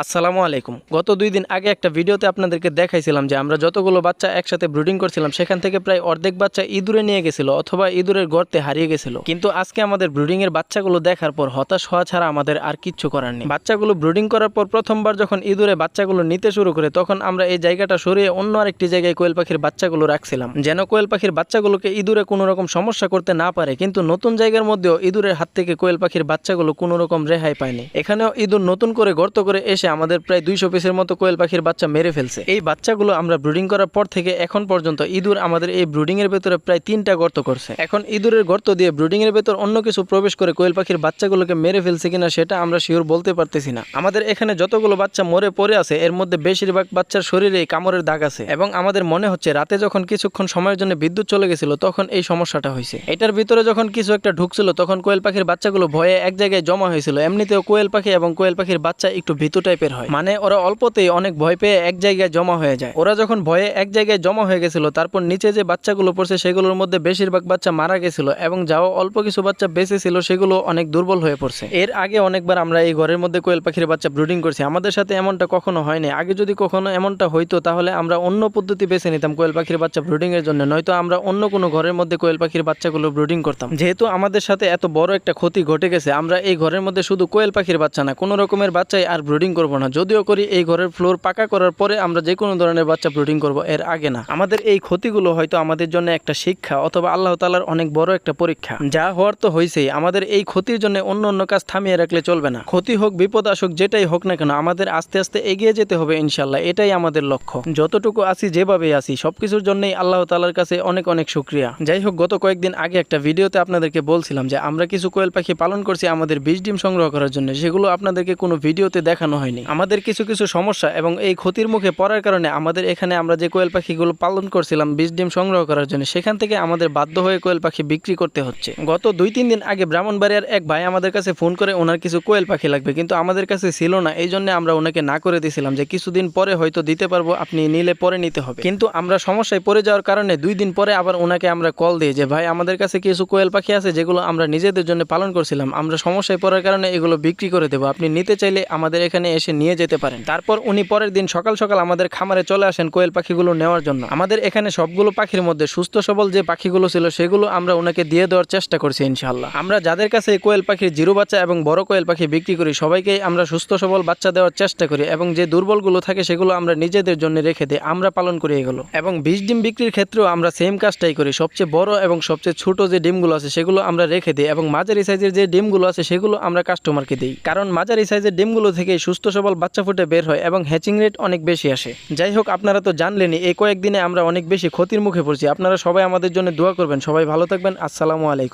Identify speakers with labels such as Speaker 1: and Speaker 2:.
Speaker 1: আসসালামু আলাইকুম। গত দুই দিন আগে একটা ভিডিওতে আপনাদেরকে দেখাইছিলাম যে আমরা যতগুলো বাচ্চা একসাথে ব্রুডিং করছিলাম, সেখান থেকে প্রায় অর্ধেক বাচ্চা ইঁদুরে নিয়ে গেছিল অথবা ইঁদুরের গর্তে হারিয়ে গেছিল। কিন্তু আজকে আমাদের ব্রুডিং এর বাচ্চাগুলো দেখার পর হতাশ হওয়া ছাড়া আমাদের আর কিচ্ছু করার নেই। বাচ্চাগুলো ব্রুডিং করার পর প্রথমবার যখন ইঁদুরে বাচ্চাগুলো নিতে শুরু করে, তখন আমরা এই জায়গাটা সরিয়ে অন্য আরেকটি জায়গায় কোয়েল পাখির বাচ্চাগুলো রাখছিলাম। যেন কোয়েল পাখির বাচ্চাগুলোকে ইঁদুরে কোনো রকম সমস্যা করতে না পারে, কিন্তু নতুন জায়গার মধ্যেও ইঁদুরের হাত থেকে কোয়েল পাখির বাচ্চাগুলো কোনো রকম রেহাই পায়নি। এখানেও ইঁদুর নতুন করে গর্ত করে এসে আমাদের প্রায় দুইশো পিসের মতো কোয়েল পাখির বাচ্চা মেরে ফেলছে। এই বাচ্চাগুলো আমরা ব্রুডিং করার পর থেকে এখন পর্যন্ত ইঁদুর আমাদের এই ব্রুডিং এর ভেতরে প্রায় তিনটা গর্ত করছে। এখন ইঁদুরের গর্ত দিয়ে ব্রুডিং এর ভেতর অন্য কিছু প্রবেশ করে কোয়েল পাখির বাচ্চাগুলোকে মেরে ফেলছে কিনা সেটা আমরা শিওর বলতে পারতেছি না। আমাদের এখানে যতগুলো বাচ্চা মরে পড়ে আছে, এর মধ্যে বেশিরভাগ বাচ্চার শরীরে কামড়ের দাগ আছে এবং আমাদের মনে হচ্ছে রাতে যখন কিছুক্ষণ সময়ের জন্য বিদ্যুৎ চলে গেছিল, তখন এই সমস্যাটা হয়েছে। এটার ভিতরে যখন কিছু একটা ঢুকছিল, তখন কোয়েল পাখির বাচ্চাগুলো ভয়ে এক জায়গায় জমা হয়েছিল। এমনিতেও কোয়েল পাখি এবং কোয়েল পাখির বাচ্চা একটু ভীতু টাইপের হয়। মানে ওরা অল্পতেই অনেক ভয় পেয়ে এক জায়গায় জমা হয়ে যায়। ওরা যখন ভয়ে এক জায়গায় জমা হয়ে গেছিল, তারপর নিচে যে বাচ্চাগুলো পড়ছে সেগুলোর মধ্যে বেশিরভাগ বাচ্চা মারা গেছিল এবং যাও অল্প কিছু বাচ্চা বেঁচে ছিল, সেগুলো অনেক দুর্বল হয়ে পড়ছে। এর আগে অনেকবার আমরা এই ঘরের মধ্যে কোয়েল পাখির বাচ্চা ব্রুডিং করছি। আমাদের সাথে এমনটা কখনো হয়নি। আগে যদি কখনো এমনটা হইতো, তাহলে আমরা অন্য পদ্ধতি বেছে নিতাম কোয়েল পাখির বাচ্চা ব্রুডিং এর জন্য। নয়তো আমরা অন্য কোনো ঘরের মধ্যে কোয়েল পাখির বাচ্চাগুলো ব্রুডিং করতাম। যেহেতু আমাদের সাথে এত বড় একটা ক্ষতি ঘটে গেছে, আমরা এই ঘরের মধ্যে শুধু কোয়েল পাখির বাচ্চা না, কোনো রকমের বাচ্চাই আর ব্রুডিং করব না। যদিও করি এই ঘরের ফ্লোর পাকা করার পরে আমরা যে কোনো ধরনের বাচ্চা ব্রুডিং করব এর আগে না। আমাদের এই ক্ষতিগুলো হয়তো আমাদের জন্য একটা শিক্ষা অথবা আল্লাহ তালার অনেক বড় একটা পরীক্ষা। যা হওয়ার তো হয়েছেই আমাদের এই ক্ষতির জন্য অন্য অন্য কাজ থামিয়ে রাখলে চলবে না। ক্ষতি হোক, বিপদ আসুক, যেটাই হোক না কেন, আমাদের আস্তে আস্তে এগিয়ে যেতে হবে ইনশাল্লাহ এটাই আমাদের লক্ষ্য। যতটুকু আসি যেভাবে আসি সবকিছুর জন্যই আল্লাহ তালার কাছে অনেক অনেক শুক্রিয়া। যাই হোক, গত কয়েকদিন আগে একটা ভিডিওতে আপনাদেরকে বলছিলাম যে, আমরা কিছু কোয়েল পাখি পালন করছি আমাদের বীজ ডিম সংগ্রহ করার জন্য। সেগুলো আপনাদেরকে কোনো ভিডিওতে দেখানো হয়নি। আমাদের কিছু কিছু সমস্যা এবং এই ক্ষতির মুখে পড়ার কারণে আমাদের এখানে আমরা যে কোয়েল পাখিগুলো পালন করছিলাম বীজ ডিম সংগ্রহ করার জন্য, সেখান থেকে আমাদের বাধ্য হয়ে কোয়েল পাখি বিক্রি করতে হচ্ছে। গত দুই তিন দিন আগে ব্রাহ্মণবাড়িয়ার এক ভাই আমাদের কাছে ফোন করে ওনার কিছু কোয়েল পাখি লাগবে, কিন্তু আমাদের কাছে ছিল না, এই জন্য আমরা ওনাকে না করে দিয়েছিলাম যে কিছুদিন পরে হয়তো দিতে পারব, আপনি নিলে পরে নিতে হবে। কিন্তু আমরা সমস্যায় পড়ে যাওয়ার কারণে দুই দিন পরে আবার ওনাকে আমরা কল দিই যে, ভাই, আমাদের কাছে কিছু কোয়েল পাখি আছে যেগুলো আমরা নিজেদের জন্য পালন করছিলাম, আমরা সমস্যায় পড়ার কারণে এগুলো বিক্রি করে দেবো, আপনি নিতে চাইলে আমাদের এখানে এসে নিয়ে যেতে পারেন। তারপর উনি পরের দিন সকাল সকাল আমাদের খামারে চলে আসেন কোয়েল পাখিগুলো নেওয়ার জন্য। আমাদের এখানে সবগুলো পাখির মধ্যে সুস্থ সবল যে পাখিগুলো ছিল সেগুলো আমরা ওনাকে দিয়ে দেওয়ার চেষ্টা করছি ইনশাল্লাহ আমরা যাদের কাছে কোয়েল পাখির জিরো বাচ্চা এবং বড় কোয়েল পাখি বিক্রি করি, সবাইকেই আমরা সুস্থ সবল বাচ্চা দেওয়ার চেষ্টা করি এবং যে দুর্বলগুলো থাকে সেগুলো আমরা নিজেদের জন্য রেখে দিই, আমরা পালন করি এগুলো। এবং বীজ ডিম বিক্রির ক্ষেত্রেও আমরা সেম কাজটাই করি। সবচেয়ে বড় এবং সবচেয়ে ছোট যে ডিমগুলো আছে সেগুলো আমরা রেখে দিই এবং মাঝারি সাইজের যে ডিমগুলো আছে সেগুলো আমরা কাস্টমারকে দিই। কারণ মাঝারি সাইজের ডিমগুলো থেকে সুস্থ সবল বাচ্চা ফুটে বের হয় এবং হ্যাচিং রেট অনেক বেশি আসে। যাই হোক, আপনারা তো জানলেনই, এই কয়েকদিনে আমরা অনেক বেশি ক্ষতির মুখে পড়ছি। আপনারা সবাই আমাদের জন্য দোয়া করবেন। সবাই ভালো থাকবেন। আসসালামু আলাইকুম।